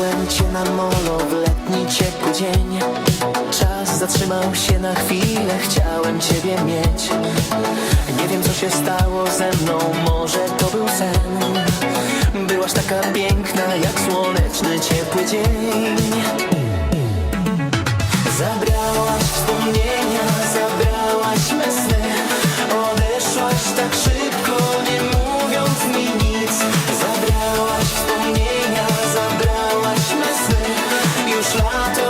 Zobaczyłem cię na molo w letni ciepły dzień. Czas zatrzymał się na chwilę, chciałem ciebie mieć. Nie wiem co się stało ze mną, może to był sen. Byłaś taka piękna jak słoneczny ciepły dzień. Zabry szlato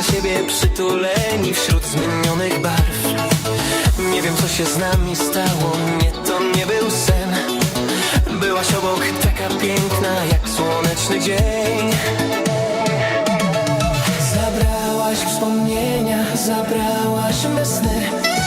do siebie przytuleni wśród zmienionych barw. Nie wiem co się z nami stało, nie to nie był sen. Byłaś obok taka piękna jak słoneczny dzień. Zabrałaś wspomnienia, zabrałaś me sny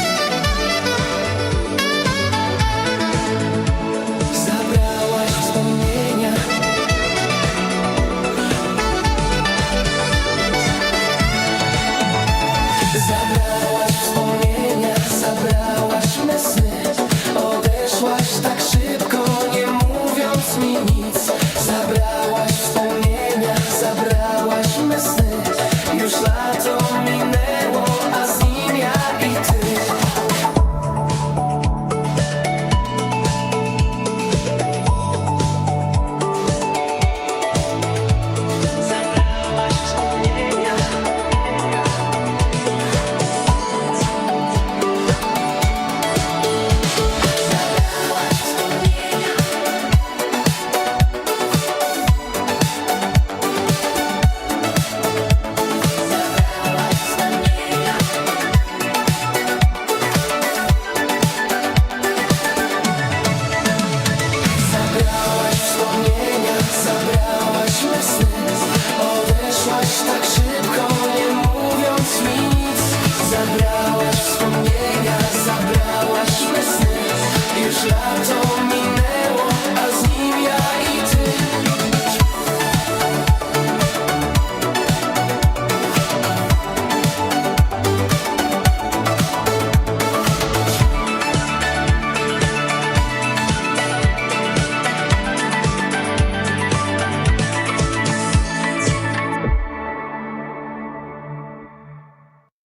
washed